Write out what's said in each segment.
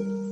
เอ่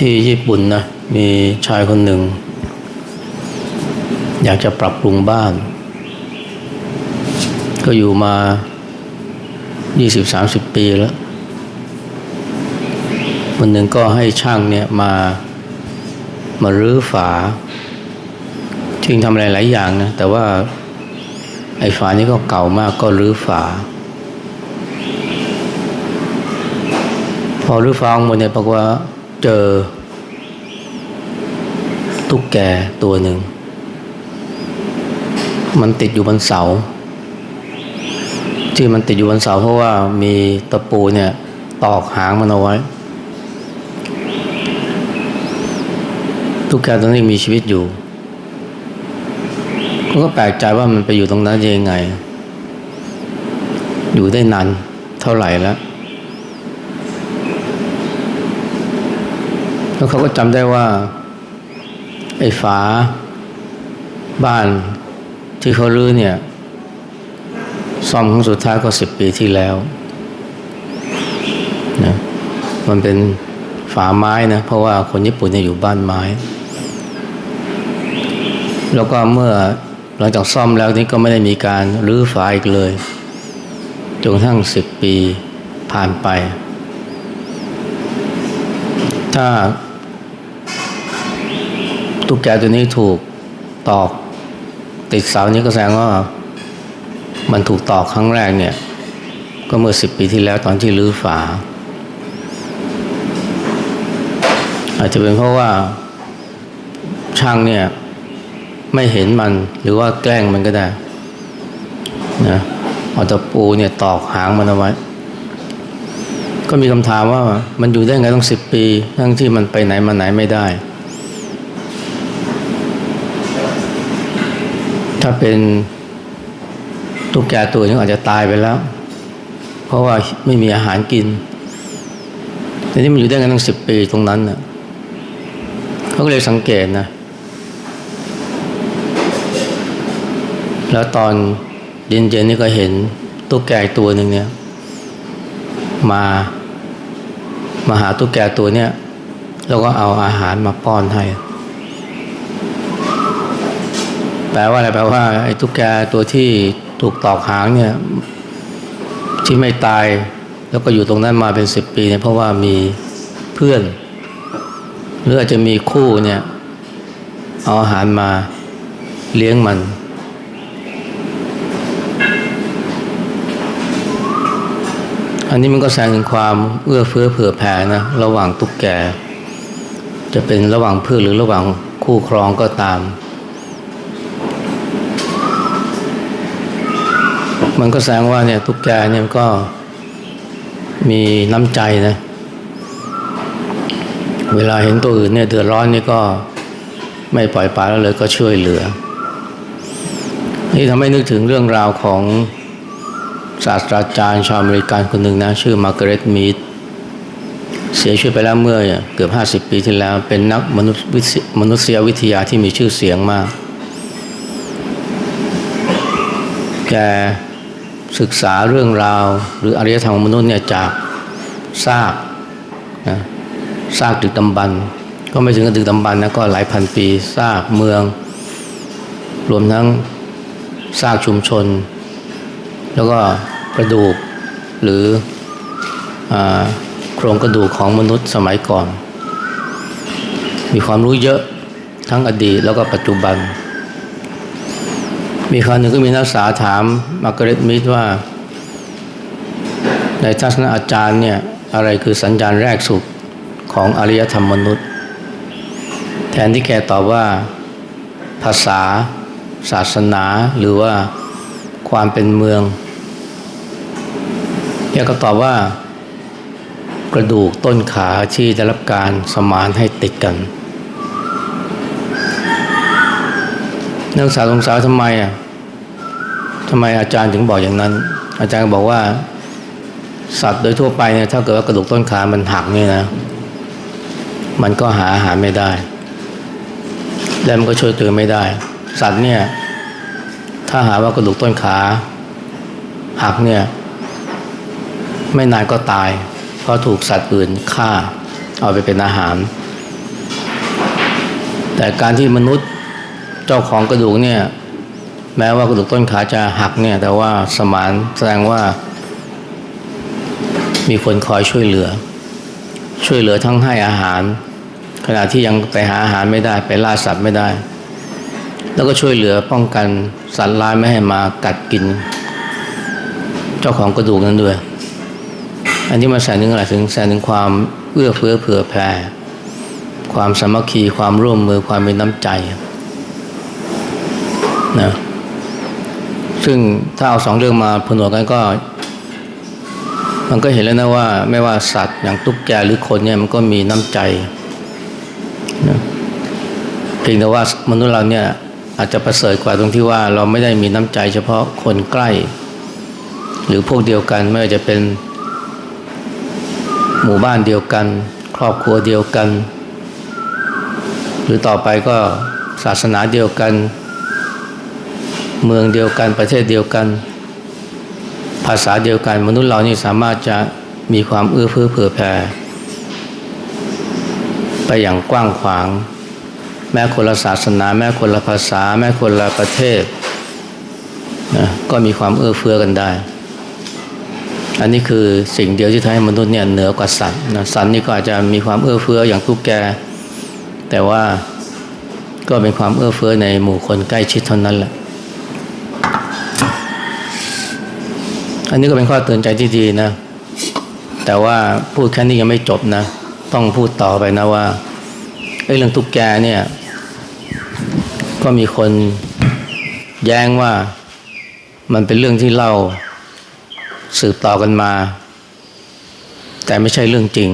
ที่ญี่ปุ่นนะมีชายคนหนึ่ง อยากจะปรับปรุงบ้าน ก็อยู่มา 20-30 ปีแล้ววันหนึ่งก็ให้ช่างเนี่ยมามารื้อฝาจริงทำอะไรหลายอย่างนะ แต่ว่าไอ้ฝานี้ก็เก่ามากก็รื้อฝา พอรื้อฝาออกมาเนี่ยปรากฏว่า เจอ ตุ๊กแกตัวหนึ่ง มันติดอยู่บนเสา ที่มันติดอยู่บนเสาเพราะว่ามีตะปูเนี่ยตอกหางมันเอาไว้ ตุ๊กแกตัวนี้มีชีวิตอยู่เขาก็แปลกใจว่ามันไปอยู่ตรงนั้นยังไง อยู่ได้นานเท่าไหร่แล้ว แล้วเขาก็จำได้ว่า ไอ้ฝาบ้านที่เขาลื้อเนี่ยซ่อมครั้งสุดท้ายก็สิบปีที่แล้วนะมันเป็นฝาไม้นะ เพราะว่าคนญี่ปุ่นเนี่ยอยู่บ้านไม้ แล้วก็เมื่อหลังจากซ่อมแล้วนี่ก็ไม่ได้มีการรื้อฝาอีกเลยจนกระทั่งสิบปีผ่านไป ถ้า ตุ๊กแกตัวนี้ถูกตอก ติดเสานี้ก็แสดงว่า มันถูกตอกครั้งแรกเนี่ย ก็เมื่อสิบปีที่แล้วตอนที่รื้อฝา อาจจะเป็นเพราะว่าช่างเนี่ยไม่เห็นมันหรือว่าแกล้งมันก็ได้นะเอาตะปูเนี่ยตอกหางมันเอาไว้ ก็มีคำถามว่ามันอยู่ได้ไงต้องสิบปี ทั้งที่มันไปไหนมาไหนไม่ได้ ถ้าเป็นตุ๊กแกตัวนึงอาจจะตายไปแล้ว เพราะว่าไม่มีอาหารกินแต่นี่มันอยู่ได้กันตั้งสิบปีตรงนั้นน่ะเขาก็เลยสังเกตนะ แล้วตอนเย็นๆนี่ก็เห็นตุ๊กแกตัวหนึ่งเนี่ย มามาหาตุ๊กแกตัวเนี้ยแล้วก็เอาอาหารมาป้อนให้ แปลว่าอะไรแปลว่าไอ้ตุ๊กแกตัวที่ถูกตอกหางเนี่ยที่ไม่ตายแล้วก็อยู่ตรงนั้นมาเป็นสิบปีเนี่ยเพราะว่ามีเพื่อน หรืออาจจะมีคู่เนี่ยเอาอาหารมาเลี้ยงมัน อันนี้มันก็แสดงถึงความเอื้อเฟื้อเผื่อแผ่นะระหว่างตุ๊กแก จะเป็นระหว่างเพื่อนหรือระหว่างคู่ครองก็ตาม มันก็แสดงว่าเนี่ยตุ๊กแกเนี่ยก็มีน้ำใจนะ เวลาเห็นตัวอื่นเนี่ยเดือดร้อนนี่ก็ไม่ปล่อยปละแล้วเลยก็ช่วยเหลือ นี่ทำให้นึกถึงเรื่องราวของศาสตราจารย์ชาวอเมริกันคนหนึ่งนะ ชื่อมาร์กาเร็ตมีดเสียชีวิตไปแล้วเมื่อเกือบ 50 ปีที่แล้ว เป็นนักมนุษยวิทยมนุษยวิทยาที่มีชื่อเสียงมาก แก ศึกษาเรื่องราว หรืออารยธรรมมนุษย์เนี่ยจากซากนะซากดึกดำบรรก็ไม่ถึงกับดึกดำบรรนะก็หลายพันปีซากเมือง รวมทั้งซากชุมชน แล้วก็กระดูกหรืออโครงกระดูกของมนุษย์สมัยก่อน มีความรู้เยอะทั้งอดีตแล้วก็ปัจจุบัน มีครั้งหนึ่งก็มีนักศึกษาถามมาร์กาเร็ตมิดว่า ในทัศนะอาจารย์เนี่ยอะไรคือสัญญาณแรกสุดของอารยธรรมมนุษย์ แทนที่แกตอบว่าภาษาศาสนาหรือว่าความเป็นเมืองแกก็ตอบว่ากระดูกต้นขาที่ได้รับการสมานให้ติดกันนักศึกษาสงสัยทำไมอะ ทำไมอาจารย์ถึงบอกอย่างนั้น อาจารย์บอกว่า สัตว์โดยทั่วไปเนี่ยถ้าเกิดว่ากระดูกต้นขามันหักเนี่ยนะ มันก็หาอาหารไม่ได้ และมันก็ช่วยตัวไม่ได้ สัตว์เนี่ย ถ้าหาว่ากระดูกต้นขา หักเนี่ย ไม่นานก็ตาย เพราะถูกสัตว์อื่นฆ่า เอาไปเป็นอาหาร แต่การที่มนุษย์เจ้าของกระดูกเนี่ย แม้ว่ากระดูกต้นขาจะหักเนี่ย แต่ว่าสมานแสดงว่า มีคนคอยช่วยเหลือ ช่วยเหลือทั้งให้อาหาร ขณะที่ยังไปหาอาหารไม่ได้ไปล่าสัตว์ไม่ได้ แล้วก็ช่วยเหลือป้องกันสัตว์ร้ายไม่ให้มากัดกิน เจ้าของกระดูกนั้นด้วย อันนี้มาแสดงถึงอะไรถึงแสดงถึงความเอื้อเฟื้อเผื่อแผ่ความสามัคคีความร่วมมือความมีน้ำใจนะ ซึ่งถ้าเอาสองเรื่องมาผนวกกันก็ มันก็เห็นแล้วนะว่า ไม่ว่าสัตว์อย่างตุ๊กแกหรือคนเนี่ยมันก็มีน้ำใจนะเพียงแต่ว่ามนุษย์เราเนี่ยอาจจะประเสริฐกว่าตรงที่ว่าเราไม่ได้มีน้ำใจเฉพาะคนใกล้ หรือพวกเดียวกันไม่ว่าจะเป็นหมู่บ้านเดียวกัน ครอบครัวเดียวกัน หรือต่อไปก็ศาสนาเดียวกัน เมืองเดียวกันประเทศเดียวกัน ภาษาเดียวกัน มนุษย์เรานี่สามารถจะมีความเอื้อเฟื้อเผื่อแผ่ไปอย่างกว้างขวาง แม้คนละศาสนา แม้คนละภาษา แม้คนละประเทศนะก็มีความเอื้อเฟื้อกันได้ อันนี้คือสิ่งเดียวที่ทำให้มนุษย์เนี่ยเหนือกว่าสัตว์นะสัตว์นี่ก็อาจจะมีความเอื้อเฟื้ออย่างตุ๊กแก แต่ว่าก็เป็นความเอื้อเฟื้อในหมู่คนใกล้ชิดเท่านั้นแหละ อันนี้ก็เป็นข้อเตือนใจที่ดีนะ แต่ว่าพูดแค่นี้ยังไม่จบนะ ต้องพูดต่อไปนะว่าเรื่องตุ๊กแกเนี่ย ก็มีคนแย้งว่ามันเป็นเรื่องที่เล่าสืบต่อกันมา แต่ไม่ใช่เรื่องจริง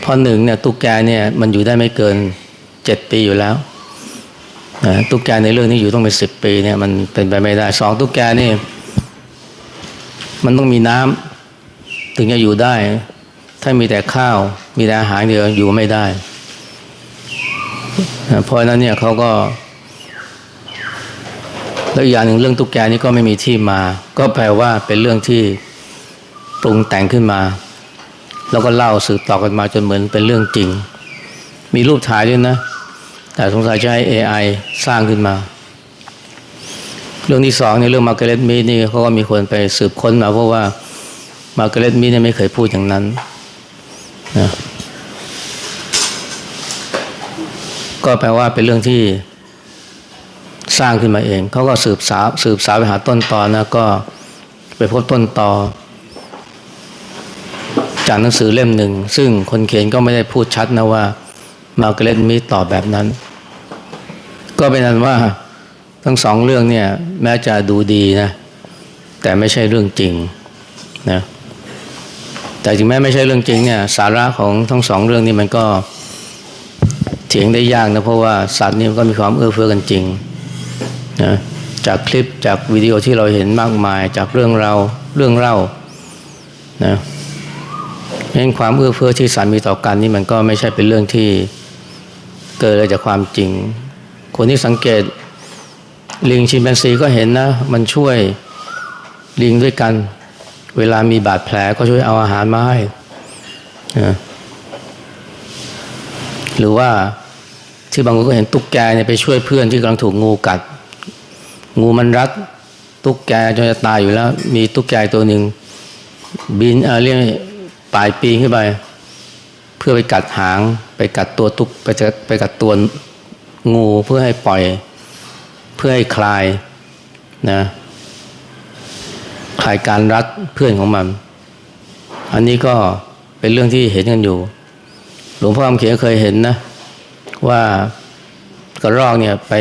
เพราะหนึ่งเนี่ยตุ๊กแกเนี่ยมันอยู่ได้ไม่เกินเจ็ดปีอยู่แล้วตุ๊กแกในเรื่องนี้อยู่ต้องเป็นสิบปีเนี่ยมันเป็นไปไม่ได้สองตุ๊กแกนี่ มันต้องมีน้ำถึงจะอยู่ได้ ถ้ามีแต่ข้าว มีแต่อาหารเดียวอยู่ไม่ได้เพราะนั้นเนี่ยเขาก็แล้วอีกอย่างหนึ่งเรื่องตุ๊กแกนี่ก็ไม่มีที่มา ก็แปลว่าเป็นเรื่องที่ปรุงแต่งขึ้นมา แล้วก็เล่าสืบต่อกันมาจนเหมือนเป็นเรื่องจริง มีรูปถ่ายด้วยนะ แต่สงสัยจะให้ AI สร้างขึ้นมา เรื่องที่สองในเรื่องมาร์กเร็ตมีนี่เขาก็มีคนไปสืบค้นมาเพราะว่ามาร์กเร็ตมีเนี่ยไม่เคยพูดอย่างนั้นนะก็แปลว่าเป็นเรื่องที่สร้างขึ้นมาเอง เขาก็สืบสาวสืบสาวไปหาต้นตอนะก็ไปพบต้นตอ จากหนังสือเล่มหนึ่ง ซึ่งคนเขียนก็ไม่ได้พูดชัดนะว่ามาร์กเร็ตมีตอบแบบนั้น ก็เป็นนั้นว่า ทั้งสองเรื่องเนี่ยแม้จะดูดีนะแต่ไม่ใช่เรื่องจริงนะแต่ถึงแม้ไม่ใช่เรื่องจริงเนี่ยสาระของทั้งสองเรื่องนี้มันก็เถียงได้ยากนะเพราะว่าสัตว์นี่มันก็มีความเอื้อเฟื้อกันจริงนะจากคลิปจากวิดีโอที่เราเห็นมากมายจากเรื่องเราเรื่องเล่านะเห็นความเอื้อเฟื้อที่สัตว์มีต่อกันนี่มันก็ไม่ใช่เป็นเรื่องที่เกิดจากความจริง คนที่สังเกต ลิงชิมแปนซีก็เห็นนะ มันช่วยลิงด้วยกัน เวลามีบาดแผลก็ช่วยเอาอาหารมาให้นะหรือว่าที่บางคนก็เห็นตุ๊กแกเนี่ยไปช่วยเพื่อนที่กำลังถูกงูกัด งูมันรัดตุ๊กแกจนจะตายอยู่แล้ว มีตุ๊กแกตัวหนึ่งบินเออเรียกปลายปีขึ้นไป เพื่อไปกัดหาง ไปกัดตัวตุ๊กไปจะไปกัดตัวงูเพื่อให้ปล่อย เพื่อให้คลายนะคลายการรัดเพื่อนของมัน อันนี้ก็เป็นเรื่องที่เห็นกันอยู่ หลวงพ่อคำเขียนเคยเห็นนะ ว่ากระรอกเนี่ยไป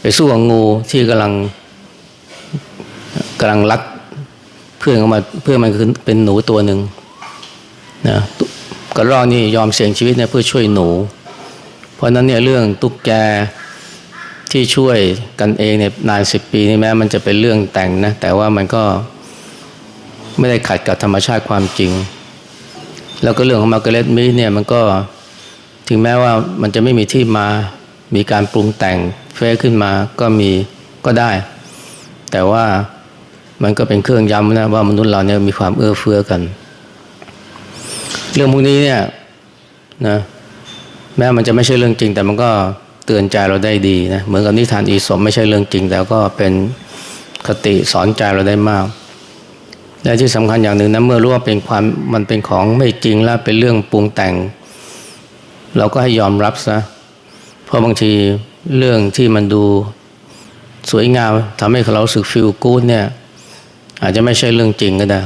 ไปสู้กับงูที่กำลังกำลังรัดเพื่อนของมันเพื่อนมันคือเป็นหนูตัวหนึ่งนะกระรอกนี่ยอมเสี่ยงชีวิตเนี่ยเพื่อช่วยหนู เพราะนั้นเนี่ยเรื่องตุ๊กแก ที่ช่วยกันเองเนี่ยนานสิบปีนี่แม้มันจะเป็นเรื่องแต่งนะ แต่ว่ามันก็ไม่ได้ขัดกับธรรมชาติความจริง แล้วก็เรื่องของมาร์กาเร็ตมิเนี่ยมันก็ถึงแม้ว่ามันจะไม่มีที่มามีการปรุงแต่งเฟซขึ้นมาก็มีก็ได้ แต่ว่ามันก็เป็นเครื่องย้ำนะว่ามนุษย์เราเนี่ยมีความเอื้อเฟื้อกัน เรื่องพวกนี้เนี่ยนะแม้มันจะไม่ใช่เรื่องจริง แต่มันก็ เตือนใจเราได้ดีนะเหมือนกับนิทานอีสปไม่ใช่เรื่องจริง แต่ก็เป็นคติสอนใจเราได้มากและที่สำคัญอย่างหนึ่งนะเมื่อรู้ว่าเป็นความมันเป็นของไม่จริงแล้วเป็นเรื่องปรุงแต่ง เราก็ให้ยอมรับซะเพราะบางทีเรื่องที่มันดูสวยงามทำให้เราสึกฟิลกู๊ดเนี่ย อาจจะไม่ใช่เรื่องจริงก็ได้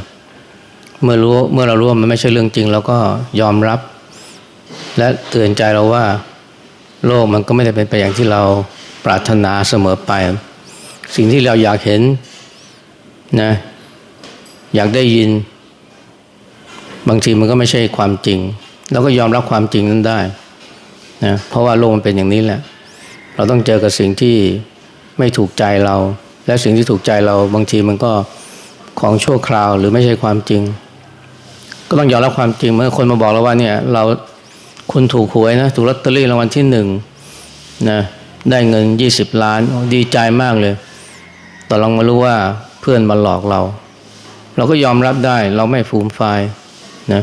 เมื่อรู้เมื่อเรารู้ว่ามันไม่ใช่เรื่องจริงเราก็ยอมรับ และเตือนใจเราว่า โลกมันก็ไม่ได้เป็นไปอย่างที่เราปรารถนาเสมอไป สิ่งที่เราอยากเห็นนะอยากได้ยิน บางทีมันก็ไม่ใช่ความจริงเราก็ยอมรับความจริงนั้นได้นะเพราะว่าโลกมันเป็นอย่างนี้แหละ เราต้องเจอกับสิ่งที่ไม่ถูกใจเรา และสิ่งที่ถูกใจเราบางทีมันก็ของชั่วคราวหรือไม่ใช่ความจริง ก็ต้องยอมรับความจริงเมื่อคนมาบอกเราว่าเนี่ยเรา คุณถูกหวยนะ ถูกลอตเตอรี่รางวัลที่หนึ่งนะได้เงินยี่สิบล้านดีใจมากเลยต่อลองมารู้ว่าเพื่อนมาหลอกเรา เราก็ยอมรับได้เราไม่ฟูมไฟนะ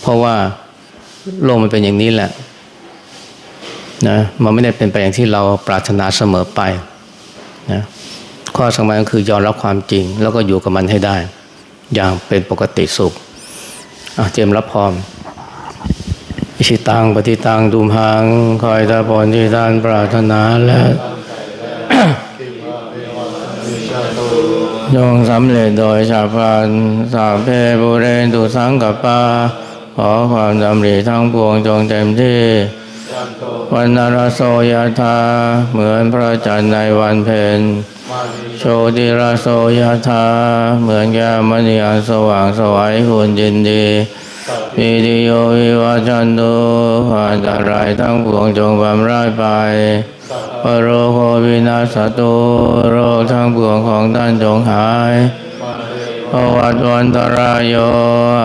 เพราะว่าโลกมันเป็นอย่างนี้แหละนะมันไม่ได้เป็นไปอย่างที่เราปรารถนาเสมอไปนะข้อสำคัญก็คือยอมรับความจริง แล้วก็อยู่กับมันให้ได้ อย่างเป็นปกติสุขเตรียมรับพร้อิ ชิตังปฏิตังดุมหัง คอยตาบอนที่ท่านปรารถนาและยงสำเร็จโดยชาพันสาเพบุเรนตุสังกปาขอความดำริทั้งปวงจงเต็มที่ วันนรโสยธาเหมือนพระจันทร์ในวันเพ็ญโชติรโสยธาเหมือนแก้มณีอันสว่างสวัยคุณยินดี ปิติโยวิวัชชันตุอันตรายทั้งปวงจงบำราดไปโรโควินาสตุโรคทั้งปวงของท่านจงหายภวัตวันตรายโย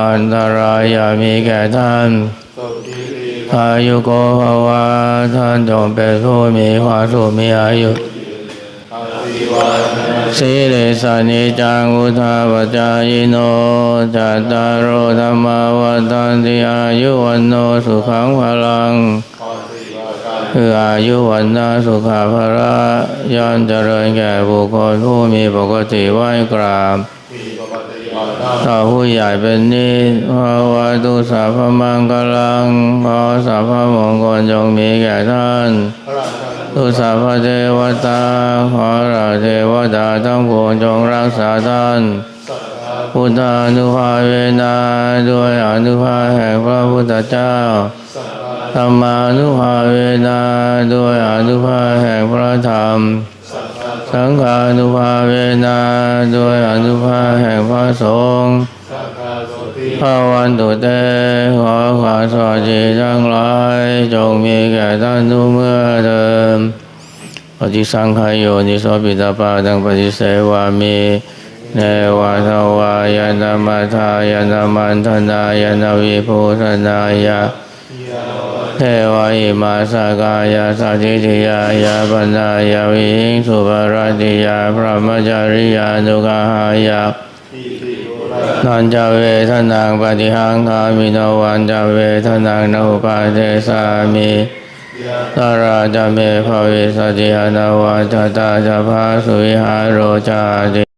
อันตรายอย่ามีแก่ท่านอายุโกภวะท่านจงเป็นผู้มีความสุขมีอายุ สีเลสานิจังุทาปจายโนจัตตารโอธรรมวันตันติอายุวันโนสุขังพลัง คืออายุวันนาสุขาภระย่อมเจริญแก่บุคคลผู้มีปกติไหว้กราบต่อผู้ใหญ่เป็นนิสภาวะตุสัพพมังกลังขอสัพพมงคลจงมีแก่ท่าน ตุสัพเทวตาขอราเทวดาทั้งปวงจงรักษาท่านพุทธานุภาเวนาด้วยอนุภาพแห่งพระพุทธเจ้าธรรมานุภาเวนาด้วยอนุภาพแห่งพระธรรม สังฆานุภาเวนาด้วยอนุภาพแห่งพระสงฆ์ พระวันตุเตขอความสวัสดีทั้งหลายจงมีแก่ท่านทุกเมื่อเดิมปฏิสังขายโยนิโสปิตาปาดังปฏิเสวามีเนวาทวายานามาทายานามันธนายานาวิภูธนายาเทวาอิมาสกายาสัจิติยายาปัญญายาวิหิงสุภรติยาพระมจาริยานุกาหายา နံကြဝေသနံပတိဟံဂာမိနောဝံကြဝေသနံနုပါဒေသာမိသရာဇမေဖဝေသတိဟနဝါဇတာဇဘာသုဟရောဇာတိ